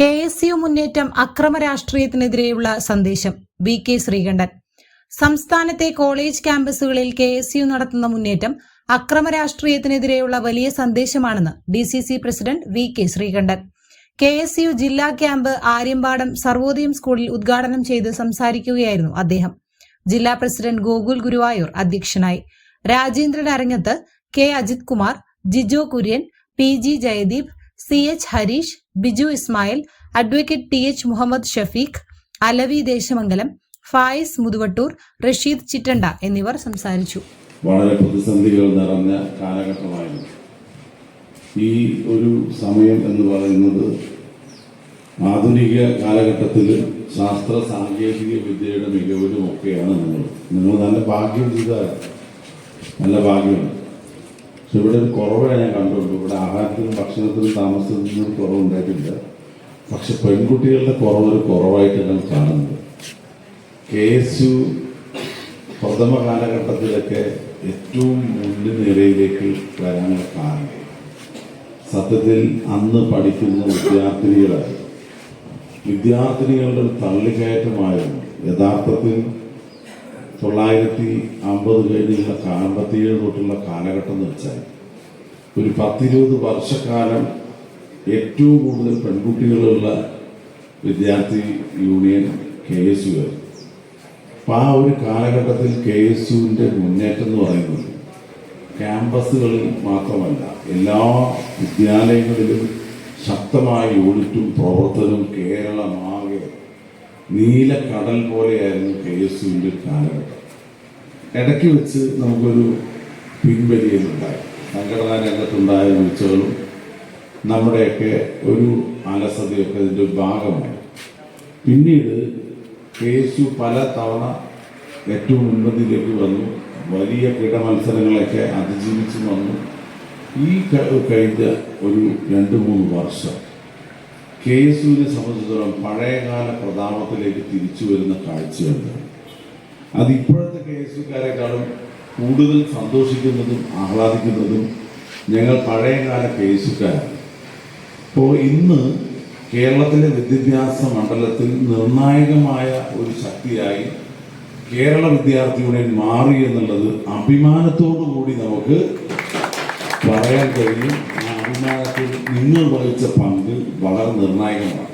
K S U മുന്നേറ്റം അക്രമ രാഷ്ട്രീയത്തിനെതിരെയുള്ള സന്ദേശം. V K Sreekandan. സംസ്ഥാനത്തെ കോളേജ് ക്യാമ്പസുകളിൽ കെ എസ് യു നടത്തുന്ന മുന്നേറ്റം അക്രമ രാഷ്ട്രീയത്തിനെതിരെയുള്ള വലിയ സന്ദേശമാണെന്ന് D C C president V K Sreekandan. K S U ജില്ലാ ക്യാമ്പ് ആര്യമ്പാടം സർവോദയം സ്കൂളിൽ ഉദ്ഘാടനം ചെയ്ത് സംസാരിക്കുകയായിരുന്നു അദ്ദേഹം. ജില്ലാ പ്രസിഡന്റ് ഗോകുൽ ഗുരുവായൂർ അധ്യക്ഷനായി. Rajendran Arangath K Ajith Kumar Jijo Kurian P G Jayadeep C H Hareesh Biju Ismail advocate T H Muhammad Shafeeq Alavi Desamangalam Fayis Muthuvattoor Rasheed Chittanda എന്നിവർ സംസാരിച്ചു. വളരെ പ്രതിസന്ധികൾ നിറഞ്ഞ കാലഘട്ടമായിരുന്നു. ഈ ഒരു സമയം എന്ന് പറയുന്നത് ആധുനിക കാലഘട്ടത്തിൽ ശാസ്ത്ര സാങ്കേതിക വിദ്യയുടെ മികവിലും ഒക്കെയാണ് നിങ്ങൾ നിങ്ങൾ നല്ല ഭാഗ്യം ചെയ്താൽ നല്ല ഭാഗ്യമാണ്. പക്ഷെ ഇവിടെ ഒരു കുറവ് ഞാൻ കണ്ടുള്ളൂ. ഇവിടെ ആഹാരത്തിനും ഭക്ഷണത്തിനും താമസിക്കുന്നതിന് ഒരു കുറവുണ്ടായിട്ടില്ല പക്ഷെ പെൺകുട്ടികളുടെ കുറവൊരു കുറവായിട്ട് ഞാൻ കാണുന്നത് കെ എസ് യു പ്രഥമ കാലഘട്ടത്തിലൊക്കെ ഏറ്റവും മുൻനിരയിലേക്ക് വരാനുള്ള കാരണം സത്യത്തിൽ അന്ന് പഠിക്കുന്ന വിദ്യാർത്ഥിനികളായി. വിദ്യാർത്ഥിനികളുടെ ഒരു തള്ളിക്കയറ്റമായിരുന്നു. യഥാർത്ഥത്തിൽ തൊള്ളായിരത്തി അമ്പത് കഴിഞ്ഞുള്ള അമ്പത്തിയേഴ് തൊട്ടുള്ള കാലഘട്ടം എന്ന് വെച്ചാൽ ഒരു പത്തിരുപത് വർഷക്കാലം ഏറ്റവും കൂടുതൽ പെൺകുട്ടികളുള്ള വിദ്യാർത്ഥി യൂണിയൻ കെ എസ് യു ആയിരുന്നു. അപ്പം ആ ഒരു കാലഘട്ടത്തിൽ കെ എസ് യുവിന്റെ മുന്നേറ്റം എന്ന് പറയുന്നത് ക്യാമ്പസുകളിൽ മാത്രമല്ല എല്ലാ വിദ്യാലയങ്ങളിലും ശക്തമായ യൂണിറ്റും പ്രവർത്തനവും കേരളമാകെ നീല കടൽ പോലെയായിരുന്നു കെ എസ് യുവിന്റെ കാലഘട്ടം. ഇടയ്ക്ക് വെച്ച് നമുക്കൊരു പിൻവലിയലുണ്ടായി. സംഘടനാ രംഗത്തുണ്ടായ വീഴ്ചകളും നമ്മുടെയൊക്കെ ഒരു അലസതയൊക്കെ ഇതിന്റെ ഒരു ഭാഗമായി പിന്നീട് കെ എസ് യു പല തവണ ഏറ്റവും ഉന്നതിയിലേക്ക് വന്നു. വലിയ കിട മത്സരങ്ങളൊക്കെ അതിജീവിച്ച് വന്നു. ഈ കഴിഞ്ഞ ഒരു രണ്ട് മൂന്ന് വർഷം കെ എസ് സംബന്ധിച്ചിടത്തോളം പഴയകാല പ്രതാപത്തിലേക്ക് തിരിച്ചു വരുന്ന കാഴ്ചയുണ്ട് അത് ഇപ്പോഴത്തെ കെ എസ് യുക്കാരെക്കാളും കൂടുതൽ സന്തോഷിക്കുന്നതും ആഹ്ലാദിക്കുന്നതും ഞങ്ങൾ പഴയകാല കേസുകാരാണ്. ഇപ്പോൾ ഇന്ന് കേരളത്തിലെ വിദ്യാഭ്യാസ മണ്ഡലത്തിൽ നിർണായകമായ ഒരു ശക്തിയായി കേരള വിദ്യാർത്ഥി യൂണിയൻ മാറി എന്നുള്ളത് അഭിമാനത്തോടു കൂടി നമുക്ക് പറയാൻ കഴിയും. ആ അഭിമാനത്തിൽ നിങ്ങൾ വഹിച്ച പങ്ക് വളരെ നിർണായകമാണ്.